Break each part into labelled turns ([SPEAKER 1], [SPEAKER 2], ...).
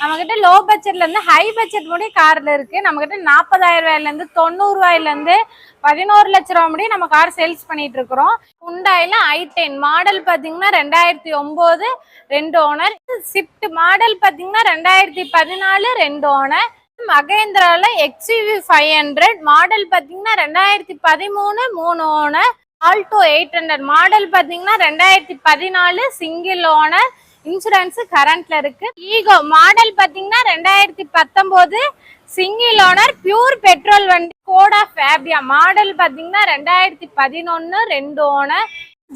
[SPEAKER 1] நம்ம கிட்ட லோ பட்ஜெட்ல இருந்து ஹை பட்ஜெட் முடியும் கார்ல இருக்கு. நம்ம கிட்ட நாற்பதாயிரம் ரூபாயில இருந்து தொண்ணூறு ரூபாயில இருந்து பதினோரு லட்ச ரூபா முடியும் நம்ம கார் சேல்ஸ் பண்ணிட்டு இருக்கிறோம். ஹுண்டாயில ஐ டென் மாடல் பாத்தீங்கன்னா ரெண்டாயிரத்தி ஒன்பது ரெண்டு ஓனர் ஸ்விஃப்ட் மாடல் பாத்தீங்கன்னா ரெண்டாயிரத்தி பதினாலு ரெண்டு ஓனர் மகேந்திரால எக்ஸ்யூவி ஃபைவ் ஹண்ட்ரட் மாடல் பாத்தீங்கன்னா ரெண்டாயிரத்தி பதிமூணு மூணு owner Alto eight hundred model பாத்தீங்கன்னா ரெண்டாயிரத்தி பதினாலு சிங்கிள் ஓனர் இன்சூரன்ஸ் கரண்ட்ல இருக்கு. ஈகோ மாடல் பாத்தீங்கன்னா ரெண்டாயிரத்தி பத்தொன்பது சிங்கிள் ஓனர் பியூர் பெட்ரோல் வண்டி கோடா ஃபேபியா மாடல் பாத்தீங்கன்னா ரெண்டாயிரத்தி பதினொன்னு ரெண்டு ஓனர்.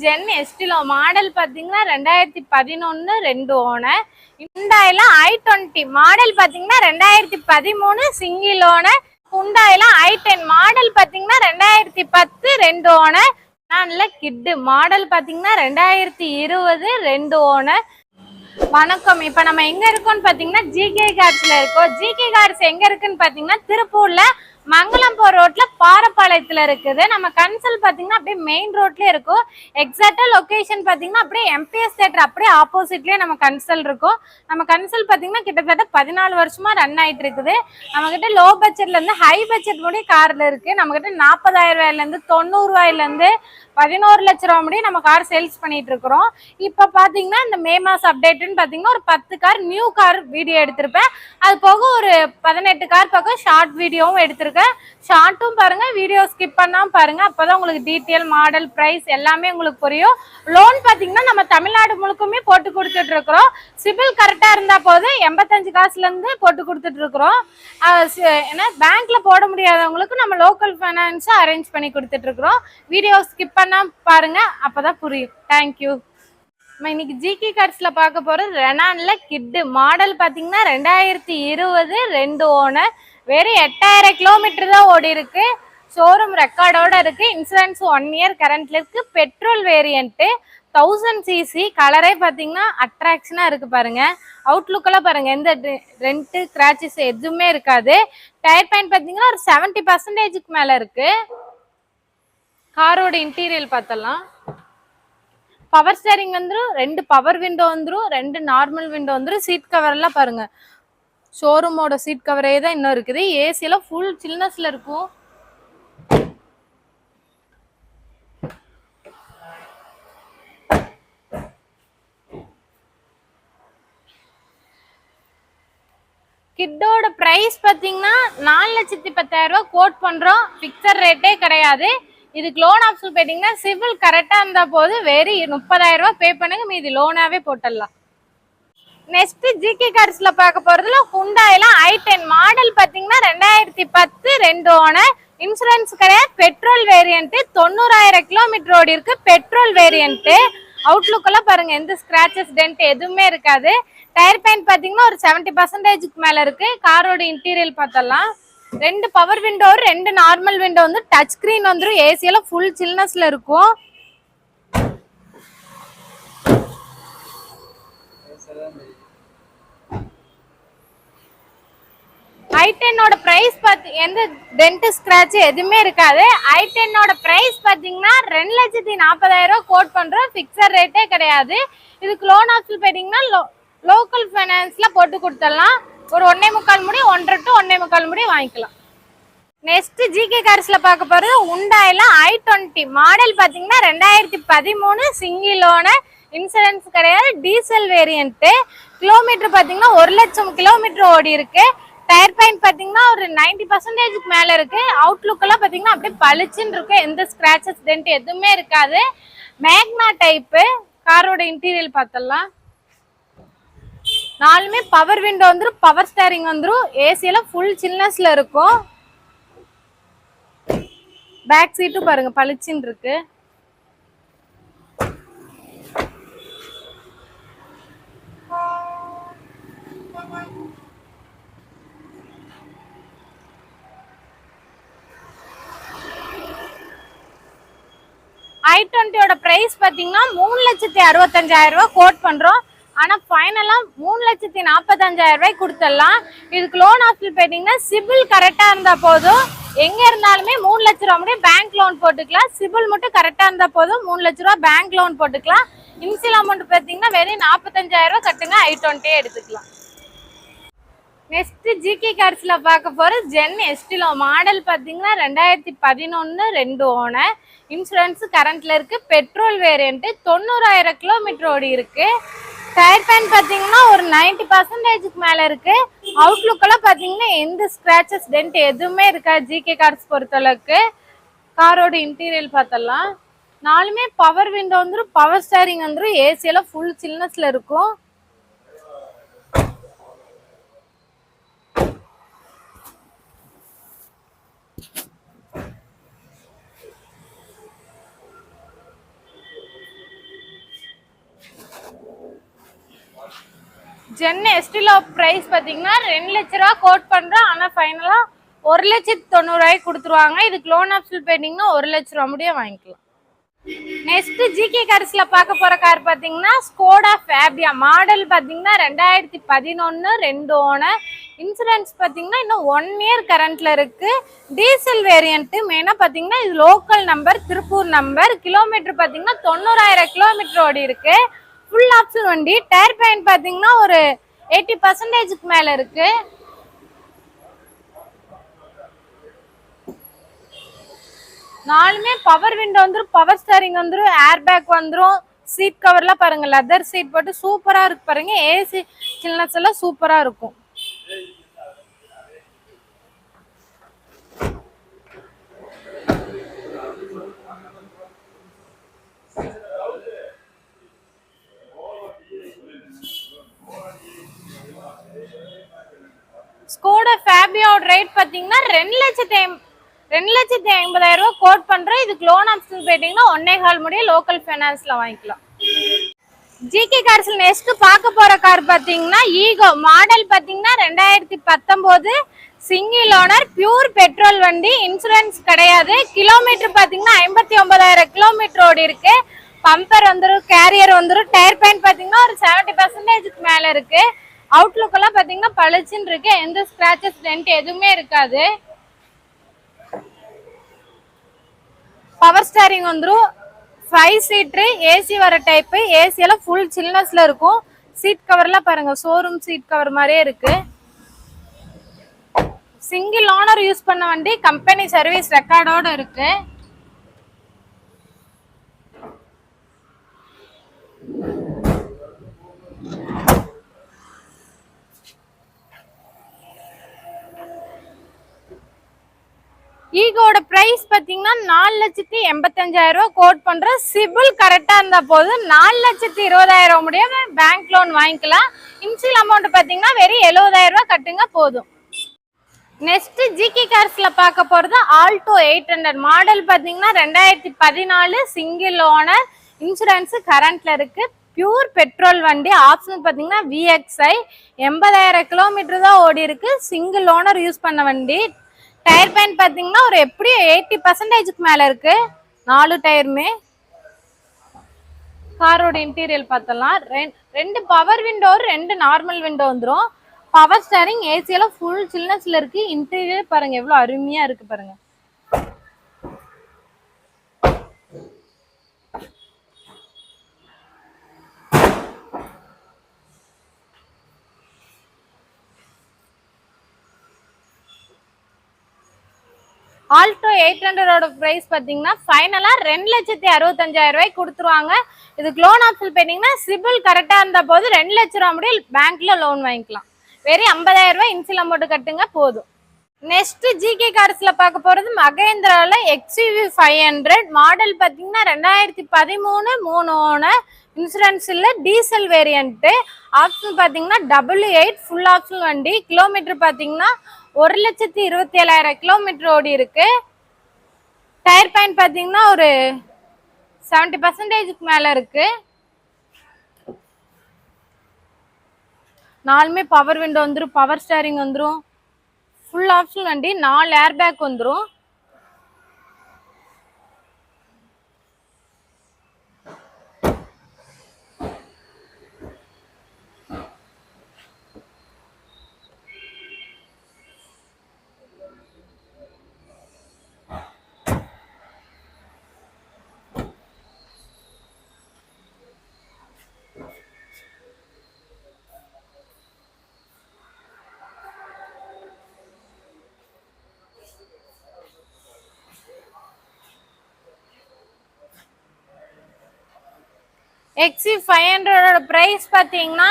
[SPEAKER 1] ஜென் எஸ்டிலோ மாடல் பாத்தீங்கன்னா ரெண்டாயிரத்தி பதினொன்னு ரெண்டு ஓனர். ஹுண்டாயில் ஐ டுவெண்ட்டி மாடல் பாத்தீங்கன்னா ரெண்டாயிரத்தி பதிமூணு சிங்கிள் ஓனர். ஹுண்டாயில் ஐ டென் மாடல் பாத்தீங்கன்னா ரெண்டாயிரத்தி பத்து ரெண்டு ஓனர். நான்ல கிட்டு மாடல் பாத்தீங்கன்னா ரெண்டாயிரத்தி இருபது ரெண்டு ஓனர். வணக்கம். இப்ப நம்ம எங்க இருக்கோம்னு பாத்தீங்கன்னா ஜிகே கார்ட்ஸ்ல இருக்கோம். ஜிகே கார்ட்ஸ் எங்க இருக்குன்னு பாத்தீங்கன்னா திருப்பூர்ல மங்களம்பூர் ரோட்ல பாரப்பாளையத்துல இருக்குது. நம்ம கன்சல் பாத்தீங்கன்னா அப்படியே மெயின் ரோட்லயே இருக்கும். எக்ஸாக்டா லொகேஷன் பாத்தீங்கன்னா அப்படியே எம்பிஎஸ் தேட்டர் அப்படியே ஆப்போசிட்லயே நம்ம கன்சல் இருக்கும். நம்ம கன்சல் பாத்தீங்கன்னா கிட்டத்தட்ட பதினாலு வருஷமா ரன் ஆயிட்டு இருக்குது. நம்ம கிட்ட லோ பட்ஜெட்ல இருந்து ஹை பட்ஜெட் முடிய கார்ல இருக்கு. நம்ம கிட்ட நாற்பதாயிரம் ரூபாயில இருந்து தொண்ணூறு ரூபாயில இருந்து பதினோரு லட்ச ரூபா முடியும் நம்ம கார் சேல்ஸ் பண்ணிட்டு இருக்கிறோம். இப்போ பார்த்தீங்கன்னா இந்த மே மாசம் அப்டேட்னு பார்த்தீங்கன்னா ஒரு பத்து கார் நியூ கார் வீடியோ எடுத்திருப்பேன். அது போக ஒரு பதினெட்டு கார் பக்கம் ஷார்ட் வீடியோவும் எடுத்திருக்கேன். ஷார்ட்டும் பாருங்க வீடியோ ஸ்கிப் பாருங்கள் பாருங்க. அப்பதான் உங்களுக்கு டீட்டெயில் மாடல் ப்ரைஸ் எல்லாமே உங்களுக்கு புரியும். லோன் பார்த்தீங்கன்னா நம்ம தமிழ்நாடு முழுக்குமே போட்டு கொடுத்துட்டு இருக்கிறோம். சிபில் கரெக்டாக இருந்தால் போதும். எண்பத்தஞ்சு காசுலேருந்து போட்டு கொடுத்துட்டு இருக்கிறோம். ஏன்னா பேங்க்ல போட முடியாதவங்களுக்கு நம்ம லோக்கல் ஃபைனான்ஸை அரேஞ்ச் பண்ணி கொடுத்துட்டு இருக்கிறோம். வீடியோ ஸ்கிப் பண்ணாம பாருங்க அப்பதான் புரியும். தேங்க்யூ நம்ம இன்னைக்கு ஜிகே கார்ட்ஸ்ல பார்க்க போறது ரெனான்ல கிட்டு மாடல் பாத்தீங்கன்னா ரெண்டாயிரத்தி இருபது ரெண்டு ஓனர் வெறும் எட்டாயிரம் கிலோமீட்டர் தான் ஓடி இருக்கு. ஷோரூம் ரெக்கார்டோட இருக்கு. இன்சூரன்ஸ் ஒன் இயர் கரண்ட்ல இருக்கு. பெட்ரோல் வேரியன்ட்டு தௌசண்ட் சிசி கலரே பார்த்தீங்கன்னா அட்ராக்ஷனாக இருக்கு பாருங்க. அவுட்லுக்கெல்லாம் பாருங்க. எந்த ரெண்ட்டு கிராச்சஸ் எதுவுமே இருக்காது. டயர் பாயிண்ட் பார்த்தீங்கன்னா ஒரு செவன்டி பர்சன்டேஜுக்கு மேலே இருக்கு. காரோட இன்டீரியல் பார்த்தலாம் பவர் ஸ்டேரிங் வந்துடும் ரெண்டு பவர் விண்டோ வந்துடும் ரெண்டு நார்மல் விண்டோ வந்துடும் சீட் கவர்லாம் பாருங்கள் ஷோரூமோட சீட் கவரே தான் இன்னும் இருக்குது. ஏசியெல்லாம் ஃபுல் சில்னஸில் இருக்கும். கிட்டோட ப்ரைஸ் பார்த்தீங்கன்னா நாலு லட்சத்தி பத்தாயிரம் ரூபாய் கோட் பண்ணுறோம் பிக்சர் ரேட்டே கிடையாது. இதுக்கு லோன் ஆப்ஷன் போயிட்டீங்கன்னா சிவில் கரெக்டாக இருந்தால் போது வெறும் முப்பதாயிரம் ரூபா பே பண்ணுங்க மீதி லோனாகவே போட்டுடலாம். நெக்ஸ்ட் ஜிகே கார்ஸ்ல பார்க்க போறதுல ஹுண்டாயில ஐ டென் மாடல் பாத்தீங்கன்னா ரெண்டாயிரத்தி பத்து ரெண்டு ஓனர் இன்சூரன்ஸ் கிடையாது. பெட்ரோல் வேரியன்ட் தொண்ணூறாயிரம் கிலோமீட்டர் ஓடி இருக்கு. பெட்ரோல் வேரியன்ட் அவுட்லுக் எல்லாம் பாருங்க எந்த ஸ்கிராச்சஸ் டென்ட் எதுவுமே இருக்காது. டயர் பெயின் பாத்தீங்கன்னா ஒரு செவன்டி பர்சன்டேஜுக்கு மேல இருக்கு. காரோட இன்டீரியல் பார்த்தலாம் ரெண்டு பவர் விண்டோ ரெண்டு நார்மல் விண்டோ வந்து டச் ஸ்கிரீன் வந்துடும் ஏசி எல்லாம் ஃபுல் சில்னஸ்ல இருக்கும். ஐ டென்னோட பிரைஸ் பார்த்து எந்த டென்ட் ஸ்க்ராட்ச் எதுவுமே இருக்காது. ஐ டென்னோட பிரைஸ் பார்த்தீங்கன்னா ரெண்டு லட்சத்தி நாற்பதாயிரம் ரூபா கோட் பண்ணுறோம் ஃபிக்ஸட் ரேட்டே கிடையாது. இதுக்கு லோன் ஆப்ஷன் போயிட்டீங்கன்னா லோக்கல் ஃபைனான்ஸ்லாம் போட்டு கொடுத்துடலாம். ஒரு ஒன்னே முக்கால் முடி ஒன்றரை டு ஒன்னே முக்கால் முடி வாங்கிக்கலாம். நெக்ஸ்ட் ஜிகே கார்ஸ்ல பார்க்க போறது உண்டாயில ஐ டுவெண்ட்டி மாடல் பாத்தீங்கன்னா ரெண்டாயிரத்தி பதிமூணு சிங்கிளோன இன்சூரன்ஸ் கிடையாது டீசல் வேரியன்ட்டு கிலோமீட்டர் பார்த்தீங்கன்னா ஒரு லட்சம் கிலோமீட்டர் ஓடி இருக்கு. டயர் பாயிண்ட் பார்த்தீங்கன்னா ஒரு நைன்டி பர்சன்டேஜுக்கு மேலே இருக்கு. அவுட்லுக்கெல்லாம் பார்த்தீங்கன்னா அப்படியே பளிச்சுன்னு இருக்கு. எந்த ஸ்கிராச்சஸ் டென்ட் எதுவுமே இருக்காது. மேக்னா டைப்பு காரோட இன்டீரியல் பார்த்தலாம் நாலுமே பவர் விண்டோ வந்துடும் பவர் ஸ்டேரிங் வந்துடும் ஏசி ஃபுல் சில்னஸ்ல இருக்கும். பேக் சீட்டும் பாருங்க பளிச்சின்னு இருக்கு. ஐ டுவெண்ட்டியோட ப்ரைஸ் பார்த்தீங்கன்னா மூணு லட்சத்தி அறுபத்தஞ்சாயிரம் ரூபாய் கோட் பண்ணுறோம் ஆனா ஃபைனலா மூணு லட்சத்தி நாற்பத்தஞ்சாயிரம் ரூபாய் கொடுத்துடலாம். இதுக்கு லோன் ஆப்ஷன் போயிட்டீங்கன்னா சிபில் கரெக்டா இருந்தா போதும். எங்க இருந்தாலுமே மூணு லட்ச ரூபா மட்டும் பேங்க் லோன் போட்டுக்கலாம். சிபில் மட்டும் கரெக்டா இருந்தா போதும். மூணு லட்ச ரூபா பேங்க் லோன் போட்டுக்கலாம். இனிஷியல் அமௌண்ட் பார்த்தீங்கன்னா வெறும் நாற்பத்தஞ்சாயிரம் ரூபா கட்டுங்க. ஐ டுவெண்ட்டியே எடுத்துக்கலாம். நெக்ஸ்ட் ஜிகே கார்ஸ்ல பார்க்க போற ஜென் எஸ்டிலோ மாடல் பார்த்தீங்கன்னா ரெண்டாயிரத்தி பதினொன்று ரெண்டு ஓனர். இன்சூரன்ஸ் கரண்ட்ல இருக்கு. பெட்ரோல் வேரியன்ட் தொண்ணூறாயிரம் கிலோமீட்டர் ஓடி இருக்கு. டயர் பேன் பார்த்தீங்கன்னா ஒரு 90% பர்சன்டேஜுக்கு மேலே இருக்கு. அவுட்லுக்கெல்லாம் பார்த்தீங்கன்னா எந்த ஸ்க்ராச்சஸ் டென்ட் எதுவுமே இருக்காது. ஜிகே கார்ஸ் பொறுத்தளவுக்கு. காரோட இன்டீரியல் பார்த்தலாம் நாலுமே பவர் விண்டோ வந்துடும் பவர் ஸ்டேரிங் வந்துடும் ஏசியெல்லாம் ஃபுல் சில்னஸில் இருக்கும். ஜென் எஸ்டிலோ ப்ரைஸ் பார்த்தீங்கன்னா ரெண்டு லட்ச ரூபா கோட் பண்ணுறோம் ஆனால் ஃபைனலாக ஒரு லட்சத்து தொண்ணூறுவாய்க்கு கொடுத்துருவாங்க. இதுக்கு லோன் ஆப்ஷன் போயிட்டீங்கன்னா ஒரு லட்ச ரூபா முடிய வாங்கிக்கலாம். நெக்ஸ்ட் ஜிகே கார்ஸ்ல பார்க்க போற கார் பாத்தீங்கன்னா ஸ்கோடா ஃபேபியா மாடல் பாத்தீங்கன்னா ரெண்டாயிரத்தி பதினொன்னு ரெண்டு ஓனர் இன்சூரன்ஸ் பாத்தீங்கன்னா இன்னும் ஒன் இயர் கரண்ட்ல இருக்கு. டீசல் வேரியன்ட் மெயினா பாத்தீங்கன்னா இது local number Tiruppur number kilometre பாத்தீங்கன்னா தொண்ணூறாயிரம் கிலோமீட்டர் ஓடி இருக்கு. ஃபுல் ஆப்ஷன் வண்டி. டயர் பேண்ட் பார்த்தீங்கன்னா ஒரு எயிட்டி பர்சன்டேஜுக்கு மேலே இருக்கு. நாலுமே பவர் விண்டோ வந்துடும் பவர் ஸ்டேரிங் வந்துடும் ஏர் பேக் வந்துடும் சீட் கவர்லாம் பாருங்க லெதர் சீட் போட்டு சூப்பராக இருக்கு பாருங்க. ஏசி சில்னஸ் எல்லாம் சூப்பராக இருக்கும் ஸ்கோடா ஃபேபியோட ரேட் பாத்தீங்கன்னா ரெண்டு லட்சத்தி ஐம்- ரெண்டு லட்சத்தி ஐம்பதாயிரம் ரூபாய் கோட் பண்ணுறோம் இதுக்கு லோன் ஆப்ஷன் போயிட்டீங்கன்னா ஒன்னே கால் முடிய லோக்கல் ஃபைனான்ஸில் வாங்கிக்கலாம். ஜிகே கார்ஸில் நெக்ஸ்ட் பார்க்க போற கார் பாத்தீங்கன்னா ஈகோ மாடல் பாத்தீங்கன்னா ரெண்டாயிரத்தி பத்தொம்போது சிங்கிள் ஓனர் பியூர் பெட்ரோல் வண்டி இன்சூரன்ஸ் கிடையாது. கிலோமீட்டர் பாத்தீங்கன்னா ஐம்பத்தி ஒன்பதாயிரம் கிலோமீட்டர் ஓடி இருக்கு. பம்பர் வந்துடும் கேரியர் வந்துடும் டயர் பாயிண்ட் பாத்தீங்கன்னா ஒரு செவன்டி பர்சன்டேஜுக்கு மேல இருக்கு. அவுட்லுக் எல்லாம் பாத்தீங்கன்னா பளிச்சுன்னு இருக்கு. எந்த ஸ்கிராச்சஸ் டென்ட் எதுவுமே இருக்காது. பவர் ஸ்டேரிங் வந்துடும் ஃபைவ் சீட்ரு ஏசி வர டைப்பு ஏசி எல்லாம் ஃபுல் சில்னஸ்ல இருக்கும். சீட் கவர்லாம் பாருங்க ஷோரூம் சீட் கவர் மாதிரியே இருக்கு. சிங்கிள் ஓனர் யூஸ் பண்ண வண்டி கம்பெனி சர்வீஸ் ரெக்கார்டோட இருக்கு. ஈகோட ப்ரைஸ் பார்த்தீங்கன்னா நாலு லட்சத்தி எண்பத்தஞ்சாயிரம் ரூபா கோட் பண்ணுறோம் சிபில் கரெக்டாக இருந்தால் போதும். நாலு லட்சத்தி இருபதாயிரம் முடியும் பேங்க் லோன் வாங்கிக்கலாம். இன்சியல் அமௌண்ட் பார்த்தீங்கன்னா வெறும் எழுபதாயிரம் ரூபா கட்டுங்க போதும். நெக்ஸ்ட் ஜிகே கார்ஸில் பார்க்க போகிறது ஆல்டோ எயிட் ஹண்ட்ரட் மாடல் பார்த்தீங்கன்னா ரெண்டாயிரத்தி பதினாலு சிங்கிள் ஓனர் இன்சூரன்ஸு கரண்ட்டில் இருக்குது பியூர் பெட்ரோல் வண்டி. ஆப்ஷன் பார்த்தீங்கன்னா விஎக்ஸ்ஐ எண்பதாயிரம் கிலோமீட்டர் தான் ஓடி இருக்கு சிங்கிள் ஓனர் யூஸ் பண்ண வண்டி. டயர் பேண்ட் பார்த்தீங்கன்னா ஒரு எப்படியும் எயிட்டி பர்சன்டேஜுக்கு மேலே இருக்கு? நாலு டயருமே காரோட இன்டீரியல் பார்த்தலாம் ரெண்- ரெண்டு பவர் விண்டோ ரெண்டு நார்மல் விண்டோ வந்துடும் பவர் ஸ்டேரிங் ஏசியெல்லாம் ஃபுல் சில்னஸில் இருக்கு. இன்டீரியர் பாருங்க எவ்வளோ அருமையாக இருக்கு பாருங்க. ஆல்டோ எயிட் ஹண்ட்ரடோட ப்ரைஸ் பார்த்தீங்கன்னா ஃபைனலாக ரெண்டு லட்சத்தி அறுபத்தஞ்சாயிரம் ரூபாய்க்கு கொடுத்துருவாங்க. இதுக்கு லோன் ஆப்ஷன் போயிட்டீங்கன்னா சிபில் கரெக்டாக இருந்த போது ரெண்டு லட்ச ரூபா முடியும் பேங்க்கில் லோன் வாங்கிக்கலாம். வெறும் ஐம்பதாயிரம் ரூபாய் இன்சில் அமௌண்ட் கட்டுங்க போதும். நெக்ஸ்ட் ஜிகே கார்ஸில் பார்க்க போகிறது மகேந்திராவில் எக்ஸ்யூவி ஃபைவ் ஹண்ட்ரட் மாடல் பார்த்தீங்கன்னா ரெண்டாயிரத்தி பதிமூணு மூணு owner insurance diesel variant option பார்த்தீங்கன்னா டபுள் எயிட் ஃபுல் ஆப்ஷன் வண்டி. கிலோமீட்டர் பார்த்தீங்கன்னா ஒரு லட்சத்தி இருபத்தி ஏழாயிரம் கிலோமீட்டர் ஓடி இருக்கு. டயர் பாயிண்ட் பார்த்தீங்கன்னா ஒரு செவன்டி பர்சன்டேஜுக்கு மேல இருக்கு. நாலுமே பவர் விண்டோ வந்துடும் பவர் ஸ்டேரிங் வந்துடும் ஃபுல் ஆப்ஷன் வண்டி நாலு ஏர் பேக் வந்துடும் எக்ஸி ஃபைவ் ஹண்ட்ரடோட ப்ரைஸ் பார்த்தீங்கன்னா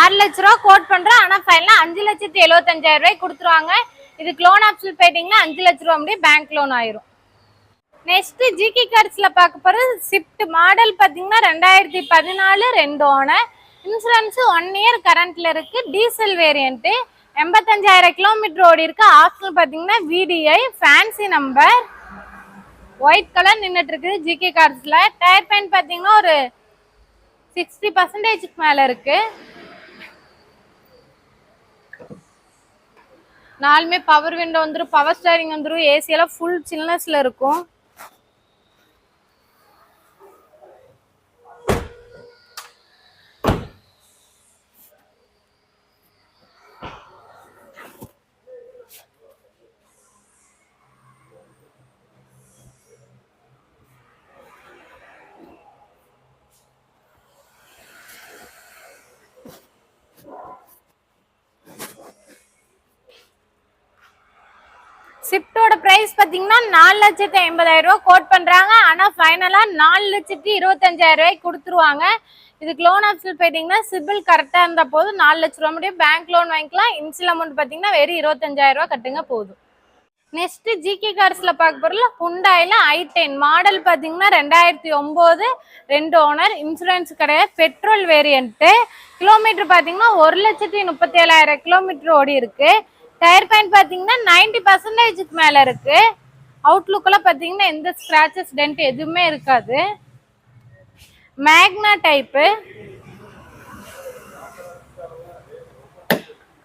[SPEAKER 1] ஆறு லட்ச ரூபா கோட் பண்ணுறோம் ஆனால் ஃபைனலாக அஞ்சு லட்சத்தி எழுபத்தஞ்சாயிரம் ரூபாய் கொடுத்துருவாங்க. இதுக்கு லோன் ஆப்ஷன் போயிட்டீங்கன்னா அஞ்சு லட்ச ரூபா முடியும் பேங்க் லோன் ஆயிரும். நெக்ஸ்ட் ஜிகே கார்ட்ஸில் பார்க்க போகிறது ஸ்விஃப்ட் மாடல் பார்த்தீங்கன்னா ரெண்டாயிரத்தி பதினாலு ரெண்டு ஓனர் இன்சூரன்ஸு ஒன் இயர் கரண்ட்ல இருக்கு. டீசல் வேரியன்ட்டு எண்பத்தஞ்சாயிரம் கிலோமீட்டர் ஓடி இருக்கு. ஆப்ஷன் பார்த்தீங்கன்னா VDI fancy number white colour நின்றுட்டு இருக்குது ஜிகே கார்ட்ஸில் டயர் பேண்ட் பார்த்தீங்கன்னா ஒரு சிக்ஸ்டி பர்சன்டேஜுக்கு மேலே இருக்கு. நாலுமே பவர் விண்டோ வந்துடும் பவர் ஸ்டேரிங் வந்துடும் ஏசி எல்லாம் ஃபுல் சில்னஸில் இருக்கும். ஸ்விஃப்டோட ப்ரைஸ் பார்த்தீங்கன்னா நாலு லட்சத்தி ஐம்பதாயிரம் ரூபா கோட் பண்ணுறாங்க ஆனால் ஃபைனலாக நாலு லட்சத்தி இருபத்தஞ்சாயிரம் ரூபாய்க்கு கொடுத்துருவாங்க. இதுக்கு லோன் ஆப்ஷன் போயிட்டீங்கன்னா சிபில் கரெக்டாக இருந்தால் போதும். நாலு லட்ச ரூபா முடியும். பேங்க் லோன் வாங்கிக்கலாம். இன்சியல் அமௌண்ட் பார்த்தீங்கன்னா வெறும் இருபத்தஞ்சாயிரம் ரூபா கட்டுங்க போதும். நெக்ஸ்ட் ஜிகே கார்ஸ்ல பார்க்க போறல ஹுண்டாயில ஐ டென் மாடல் பார்த்தீங்கன்னா ரெண்டாயிரத்தி ஒம்பது ரெண்டு ஓனர் இன்சூரன்ஸ் கிடையாது. பெட்ரோல் வேரியன்ட்டு கிலோமீட்டர் பார்த்தீங்கன்னா ஒரு லட்சத்தி முப்பத்தி ஏழாயிரம் கிலோமீட்டர் ஓடி இருக்கு. டயர் பாயிண்ட் பார்த்தீங்கன்னா நைன்டி பர்சன்டேஜுக்கு மேலே இருக்கு. அவுட்லுக்கெல்லாம் பார்த்தீங்கன்னா எந்த ஸ்க்ராச்சஸ் டென்ட் எதுவுமே இருக்காது. மேக்னா டைப்பு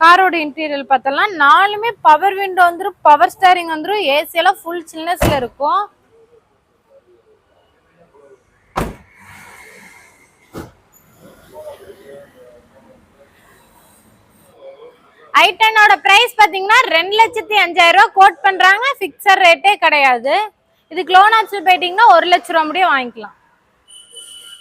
[SPEAKER 1] காரோட இன்டீரியர் பார்த்தோம்னா நாலுமே பவர் விண்டோ வந்துடும் பவர் ஸ்டேரிங் வந்துடும் ஏசி எல்லாம் ஃபுல் சில்னஸ்ல இருக்கும். ஐட்டனோட ப்ரைஸ் பார்த்தீங்கன்னா ரெண்டு லட்சத்தி அஞ்சாயிரம் ரூபா கோட் பண்ணுறாங்க பிக்சர் ரேட்டே கிடையாது. இதுக்கு லோன் ஆப்ஷன் போயிட்டீங்கன்னா ஒரு லட்ச ரூபா முடியும் வாங்கிக்கலாம்.